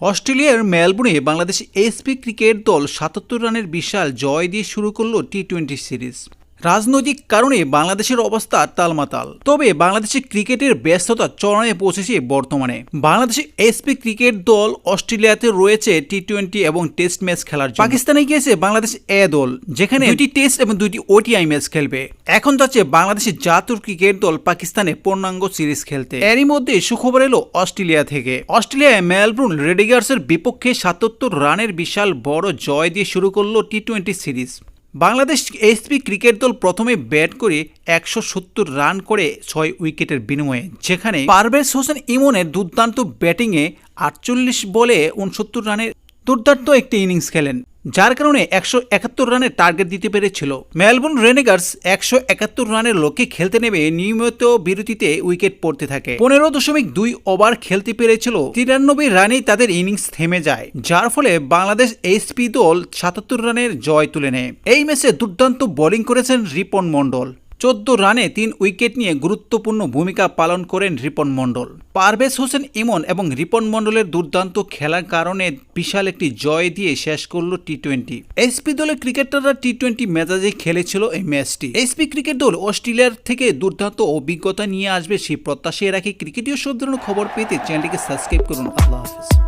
অস্ট্রেলিয়ার মেলবোর্নে বাংলাদেশ এসপি ক্রিকেট দল সাতাত্তর রানের বিশাল জয় দিয়ে শুরু করল টি টোয়েন্টি সিরিজ। রাজনৈতিক কারণে বাংলাদেশের অবস্থা তালমাতাল। তবে বাংলাদেশের ক্রিকেটের ব্যস্ততা চরণে পৌঁছেছে বর্তমানে। বাংলাদেশে এসপি ক্রিকেট দল অস্ট্রেলিয়াতে রয়েছে টি টোয়েন্টি এবং টেস্ট ম্যাচ খেলার জন্য। পাকিস্তানে গিয়েছে বাংলাদেশ এ দল যেখানে দুটি টেস্ট এবং দুটি ওটিআই ম্যাচ খেলবে। এখন যাচ্ছে বাংলাদেশের জাতীয় ক্রিকেট দল পাকিস্তানে পূর্ণাঙ্গ সিরিজ খেলতে। এরই মধ্যে সুখবর এলো অস্ট্রেলিয়া থেকে। অস্ট্রেলিয়ায় মেলবোর্ন রেডিগার্সের বিপক্ষে সাতাত্তর রানের বিশাল বড় জয় দিয়ে শুরু করল টি টোয়েন্টি সিরিজ। বাংলাদেশ এসপি ক্রিকেট দল প্রথমে ব্যাট করে একশো সত্তর রান করে ছয় উইকেটের বিনিময়ে, যেখানে পারভেজ হোসেন ইমনের দুর্দান্ত ব্যাটিংয়ে আটচল্লিশ বলে উনসত্তর রানের দুর্দান্ত একটি ইনিংস খেলেন। যার কারণে একশো একাত্তর রানের টার্গেট দিতে পেরেছিল। মেলবোর্ন রেনেগার্স একশো একাত্তর রানের লক্ষ্যে খেলতে নেমে নিয়মিত বিরতিতে উইকেট পড়তে থাকে। পনেরো দশমিক দুই ওভার খেলতে পেরেছিল। তিরানব্বই রানেই তাদের ইনিংস থেমে যায়, যার ফলে বাংলাদেশ এইচপি দল সাতাত্তর রানের জয় তুলে নেয়। এই ম্যাচে দুর্দান্ত বোলিং করেছেন রিপন মণ্ডল। চোদ্দ রানে তিন উইকেট নিয়ে গুরুত্বপূর্ণ ভূমিকা পালন করেন রিপন মণ্ডল। পারভেজ হোসেন ইমন এবং রিপন মণ্ডলের দুর্দান্ত খেলার কারণে বিশাল একটি জয় দিয়ে শেষ করল টি টোয়েন্টি এসপি দলের ক্রিকেটাররা টি টোয়েন্টি মেজাজে খেলেছিল এই ম্যাচটি। এসপি ক্রিকেট দল অস্ট্রেলিয়ার থেকে দুর্দান্ত অভিজ্ঞতা নিয়ে আসবে সেই প্রত্যাশায় রাখি। ক্রিকেটীয় সব ধরনের খবর পেতে চ্যানেলটিকে সাবস্ক্রাইব করুন। আল্লাহ হাফিজ।